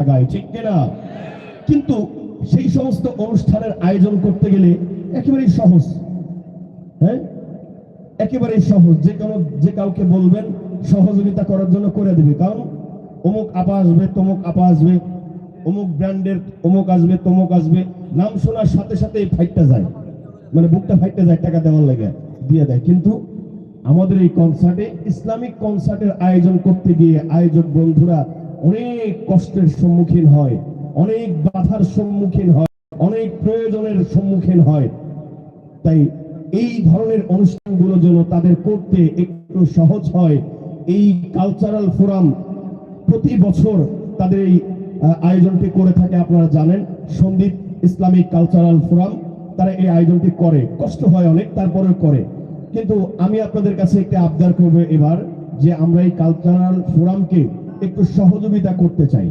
লাগায় ঠিক কিনা কিন্তু সেই সমস্ত অনুষ্ঠানের আয়োজন করতে গেলে একেবারেই সহজ হ্যাঁ? একেবারেই সহজ, যে কোনো, যে কাউকে বলবেন, সহযোগিতা করার জন্য করে দেবে। কারণ অমুক আপা আসবে, তমুক আপা আসবে, অমুক ব্র্যান্ডের অমুক আসবে, তমুক আসবে, নাম শোনার সাথে সাথে ফাইটটা যায়। মানে বুকটা ফাইটটা যায়, টাকা দেওয়ার লাগে দিয়ে দেয়। কিন্তু আমাদের এই কনসার্টে ইসলামিক কনসার্টের আয়োজন করতে গিয়ে আয়োজক বন্ধুরা অনেক কষ্টের সম্মুখীন হয়, অনেক বাধার সম্মুখীন হয়, অনেক প্রয়োজনের সম্মুখীন হয়। তাই এই ধরনের অনুষ্ঠানগুলো যেন তাদের করতে একটু সহজ হয়, এই কালচারাল ফোরাম প্রতি বছর তাদের এই আয়োজনটি করে থাকে, আপনারা জানেন, সন্দীপ ইসলামিক কালচারাল ফোরাম তারা এই আয়োজনটি করে। কষ্ট হয় অনেক তারপরে করে। কিন্তু আমি আপনাদের কাছে একটি আবদার করব এবার, যে আমরা এই কালচারাল ফোরামকে একটু সহযোগিতা করতে চাই।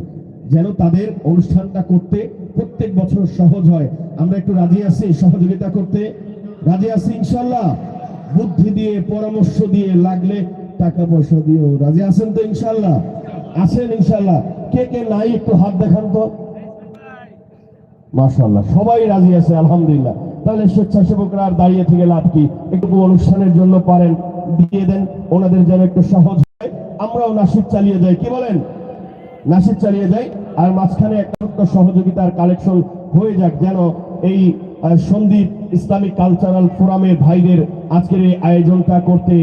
যেন তাদের অনুষ্ঠানটা করতে প্রত্যেক বছর সহজ হয়। আমরা একটু রাজি আছি সহযোগিতা করতে? রাজি আছি ইনশাল্লাহ বুদ্ধি দিয়ে, পরামর্শ দিয়ে লাগলে টাকা পয়সা দিও রাজি আছেন তো ইনশাল্লাহ আছেন ইনশাল্লাহ কে কে নাই, একটু হাত দেখান তো। মাশাল্লাহ সবাই রাজি আছে, আলহামদুলিল্লাহ। তাহলে স্বেচ্ছাসেবকরা আর দাঁড়িয়ে থেকে লাভ কি? একটু অনুষ্ঠানের জন্য পারেন, দিয়ে দেন। ওনাদের যেন একটু সহজ আমরাও নাসিদ চালিয়ে যাই। কি বলেন? নাসিদ চালিয়ে যাই আর মাঝখানে একটা সহযোগিতার কালেকশন হয়ে যাক যেন এই সন্দীপ ইসলামিক কালচারাল ফোরামের ভাইদের আজকের এই আয়োজনটা করতে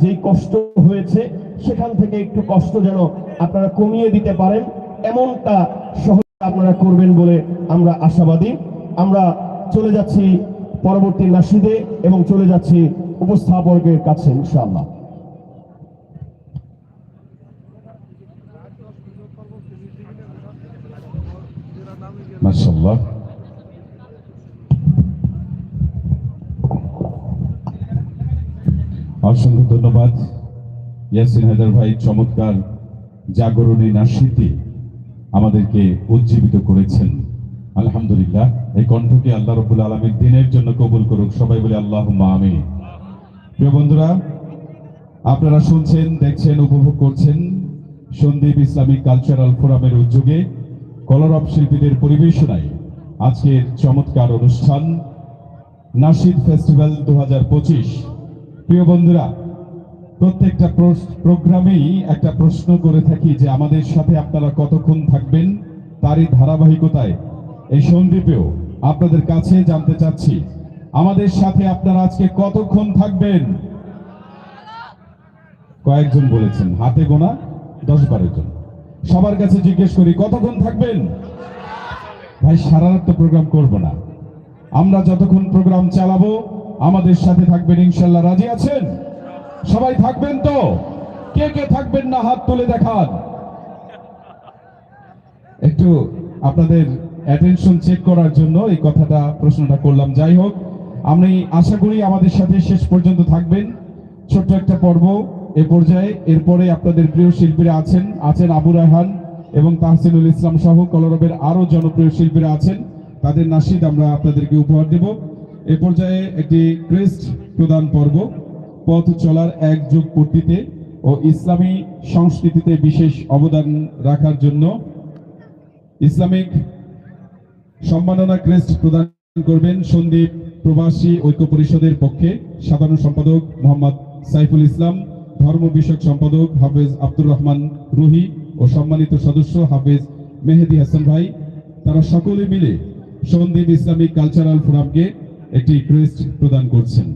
যেই কষ্ট হয়েছে, সেখান থেকে একটু কষ্ট যেন আপনারা কমিয়ে দিতে পারেন। এমনটা সহজ আপনারা করবেন বলে আমরা আশাবাদী। আমরা চলে যাচ্ছি পরবর্তী নাসিদে এবং চলে যাচ্ছি উপস্থাপকের কাছে ইনশাআল্লাহ। মাশাল্লাহ অসংখ্য ধন্যবাদ। ইয়াসিন হায়দার ভাই, চমৎকার জাগরণী নাসিতে আমাদেরকে উজ্জীবিত করেছেন। আলহামদুলিল্লাহ, এই কণ্ঠকে আল্লাহ রবুল আলমীর দিনের জন্য কবুল করুক। সবাই বলে আল্লাহ আমি প্রিয় বন্ধুরা, আপনারা শুনছেন, দেখছেন, উপভোগ করছেন সন্দীপ ইসলামিক কালচারাল ফোরামের উদ্যোগে কলরব শিল্পীদের পরিবেশনায় আজকের চমৎকার অনুষ্ঠান নাসিদ ফেস্টিভ্যাল দু প্রিয় বন্ধুরা, প্রত্যেকটা প্রোগ্রামেই একটা প্রশ্ন করে থাকি যে আমাদের সাথে আপনারা কতক্ষণ থাকবেন, তারই ধারাবাহিকতায়। এই সন্দীপেও আপনাদের কাছে জানতে চাচ্ছি, আমাদের সাথে আপনারা আজকে কতক্ষণ থাকবেন? কয়েকজন বলেছেন, হাতে গোনা দশ বারো জন। সবার কাছে জিজ্ঞেস করি, কতক্ষণ থাকবেন? ভাই সারা রাত তো প্রোগ্রাম করব না। আমরা যতক্ষণ প্রোগ্রাম চালাবো, আমাদের সাথে থাকবেন, ইনশাল্লাহ। রাজি আছেন? সবাই থাকবেন তো? কে কে থাকবেন না, হাত তুলে দেখান। একটু আপনাদের অ্যাটেনশন চেক করার জন্য এই কথাটা, প্রশ্নটা করলাম। যাই হোক, আমি আশা করি আমাদের সাথে শেষ পর্যন্ত থাকবেন। ছোট্ট একটা পর্ব। এ পর্যায়ে এরপরে আপনাদের প্রিয় শিল্পীরা আছেন আছেন আবু রায়হান এবং তাহসিনুল ইসলাম সহ কলরবের আরও জনপ্রিয় শিল্পীরা আছেন। তাদের নাসিদ আমরা আপনাদেরকে উপহার দেব। এ পর্যায়ে একটি ক্রেস্ট প্রদান পর্ব, পথ চলার এক যুগ পূর্তিতে ও ইসলামী সংস্কৃতিতে বিশেষ অবদান রাখার জন্য ইসলামিক সম্মাননা ক্রেস্ট প্রদান করবেন সন্দীপ প্রবাসী ঐক্য পরিষদের পক্ষে সাধারণ সম্পাদক মোহাম্মদ সাইফুল ইসলাম। ধর্ম বিষয়ক সম্পাদক হাফেজ আব্দুর রহমান রুহি ও সম্মানিত সদস্য হাফেজ মেহেদি হাসান ভাই। তারা সকলে মিলে সন্দীপ ইসলামিক কালচারাল ফোরামকে একটি ক্রেস্ট প্রদান করছেন।